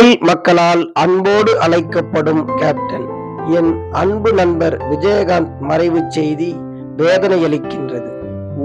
தமிழ் மக்களால் அன்போடு அழைக்கப்படும் கேப்டன் என் அன்பு நண்பர் விஜயகாந்த் மறைவு செய்தி வேதனையளிக்கின்றது.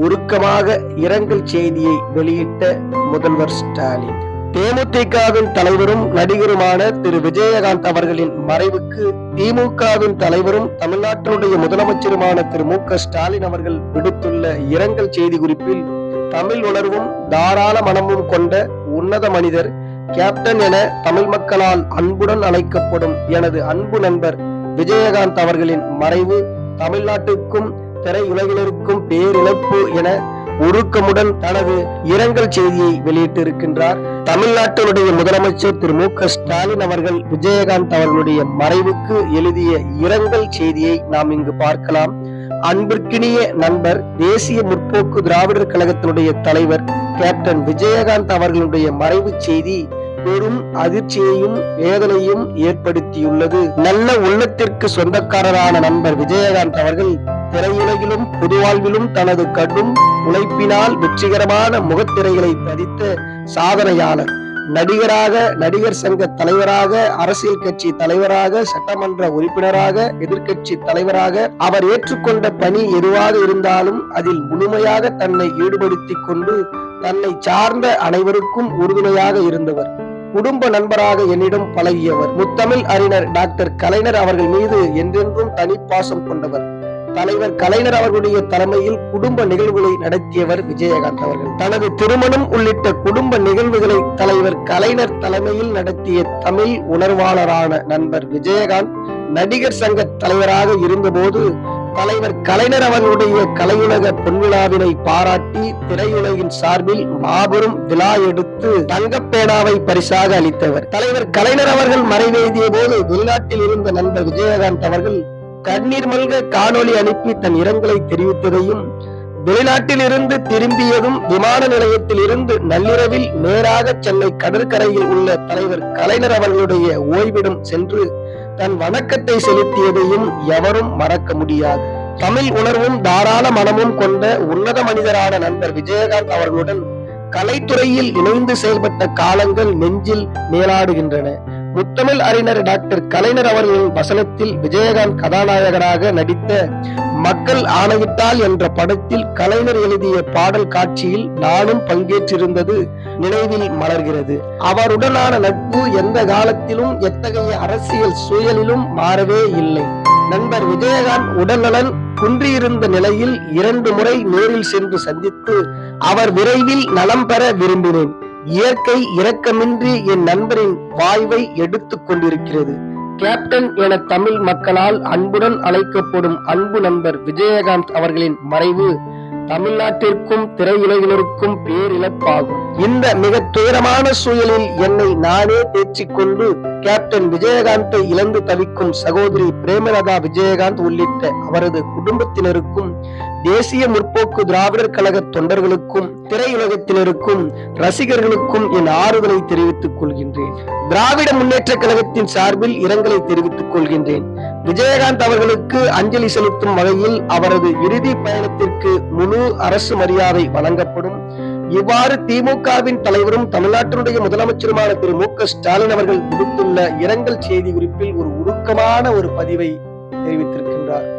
உருக்கமாக இரங்கல் செய்தியை வெளியிட்ட முதல்வர் ஸ்டாலின். தேமுதிகவின் தலைவரும் நடிகருமான திரு விஜயகாந்த் அவர்களின் மறைவுக்கு திமுகவின் தலைவரும் தமிழ்நாட்டினுடைய முதலமைச்சருமான திரு மு க ஸ்டாலின் அவர்கள் விடுத்துள்ள இரங்கல் செய்தி குறிப்பில் தமிழ் உணர்வும் தாராள மனமும் கொண்ட உன்னத மனிதர் கேப்டன் என தமிழ் மக்களால் அன்புடன் அழைக்கப்படும் எனது அன்பு நண்பர் விஜயகாந்த் அவர்களின் மறைவு தமிழ்நாட்டுக்கும் திரையுலகினருக்கும் பேரிழப்பு என உருக்கமுடன் தனது இரங்கல் செய்தியை வெளியிட்டிருக்கின்றார். தமிழ்நாட்டினுடைய முதலமைச்சர் திரு மு க ஸ்டாலின் அவர்கள் விஜயகாந்த் அவர்களுடைய மறைவுக்கு எழுதிய இரங்கல் செய்தியை நாம் இங்கு பார்க்கலாம். அன்பிற்கினிய நண்பர் தேசிய முற்போக்கு திராவிடர் கழகத்தினுடைய தலைவர் கேப்டன் விஜயகாந்த் அவர்களுடைய மறைவு செய்தி பெரும் அதிர்ச்சியையும் வேதனையும் ஏற்படுத்தியுள்ளது. நல்ல உள்ளத்திற்கு சொந்தக்காரரான நண்பர் விஜயகாந்த் அவர்கள் திரையுலகிலும் பொதுவாழ்விலும் தனது கடும் உழைப்பினால் வெற்றிகரமான முகத்திரைகளை பதித்த சாதனையாளர். நடிகராக நடிகர் சங்க தலைவராக அரசியல் கட்சி தலைவராக சட்டமன்ற உறுப்பினராக எதிர்கட்சி தலைவராக அவர் ஏற்றுக்கொண்ட பணி எதுவாக இருந்தாலும் அதில் முழுமையாக தன்னை ஈடுபடுத்திக் கொண்டு தன்னை சார்ந்த அனைவருக்கும் உறுதுணையாக இருந்தவர். குடும்ப நண்பராக என்னிடம் பழகியவர். முத்தமிழ் அறிஞர் டாக்டர் கலைஞர் அவர்கள் மீது என்றென்றும் தனிப்பாசம் கொண்டவர். தலைவர் கலைஞர் அவர்களுடைய தலைமையில் குடும்ப நிகழ்வுகளை நடத்தியவர் விஜயகாந்த் அவர்கள். தனது திருமணம் உள்ளிட்ட குடும்ப நிகழ்வுகளை தலைவர் கலைஞர் தலைமையில் நடத்திய தமிழ் உணர்வாளரான நண்பர் விஜயகாந்த் நடிகர் சங்க தலைவராக இருந்தபோது தலைவர் கலைஞர் அவர்களுடைய கலையுலக பொன்விழாவினை பாராட்டி திரையுலகின் சார்பில் மாபெரும் விழா எடுத்து தங்கப்பேனாவை பரிசாக அளித்தவர். தலைவர் கலைஞர் அவர்கள் மறைவேதிய போது வெளிநாட்டில் இருந்த நண்பர் விஜயகாந்த் அவர்கள் கண்ணீர் மல்க காணொலி அனுப்பி தன் இரங்கலை தெரிவித்ததையும் வெளிநாட்டில் இருந்து திரும்பியதும் விமான நிலையத்தில் இருந்து நள்ளிரவில் நேராக சென்னை கடற்கரையில் உள்ள தலைவர் கலைஞர் அவர்களுடைய ஓய்விடம் சென்று தன் வணக்கத்தை செலுத்தியதையும் எவரும் மறக்க முடியாது. தமிழ் உணர்வும் தாராள மனமும் கொண்ட உன்னத மனிதரான நண்பர் விஜயகாந்த் அவர்களுடன் கலைத்துறையில் இணைந்து செயல்பட்ட காலங்கள் நெஞ்சில் மேலாடுகின்றன. முத்தமிழ் அறிஞர் டாக்டர் கலைஞர் அவர்களின் வசனத்தில் விஜயகாந்த் கதாநாயகனாக நடித்த மக்கள் ஆணையிட்டால் என்ற படத்தில் கலைஞர் எழுதிய பாடல் காட்சியில் நானும் பங்கேற்றிருந்தது நினைவில் மலர்கிறது. அவருடனான நட்பு எந்த காலத்திலும் எத்தகைய அரசியல் சூழலிலும் மாறவே இல்லை. நண்பர் விஜயகாந்த் உடல்நலன் குன்றியிருந்த நிலையில் இரண்டு முறை நேரில் சென்று சந்தித்து அவர் விரைவில் நலம் பெற விரும்பினேன். இயற்கை இரக்கமின்றி என் நண்பரின் வாய்வை எடுத்துக் கொண்டிருக்கிறது. கேப்டன் என தமிழ் மக்களால் அன்புடன் அழைக்கப்படும் அன்பு நண்பர் விஜயகாந்த் அவர்களின் மறைவு தமிழ்நாட்டிற்கும் திரையுலகினருக்கும் பேரிழப்பாகும். இந்த மிக துயரமான சூழலில் என்னை நானே தேர்ச்சிக் கொண்டு கேப்டன் விஜயகாந்தை இழந்து தவிக்கும் சகோதரி பிரேமலதா விஜயகாந்த் உள்ளிட்ட அவரது குடும்பத்தினருக்கும் தேசிய முற்போக்கு திராவிடர் கழக தொண்டர்களுக்கும் திரையுலகத்தினருக்கும் ரசிகர்களுக்கும் என் ஆறுதலை தெரிவித்துக் கொள்கின்றேன். திராவிட முன்னேற்ற கழகத்தின் சார்பில் இரங்கலை தெரிவித்துக் கொள்கின்றேன். விஜயகாந்த் அவர்களுக்கு அஞ்சலி செலுத்தும் வகையில் அவரது இறுதி பயணத்திற்கு முழு அரசு மரியாதை வழங்கப்படும். இவ்வாறு திமுகவின் தலைவரும் தமிழ்நாட்டினுடைய முதலமைச்சருமான திரு மு க ஸ்டாலின் அவர்கள் விடுத்துள்ள இரங்கல் செய்தி குறிப்பில் ஒரு உருக்கமான ஒரு பதிவை தெரிவித்திருக்கின்றார்.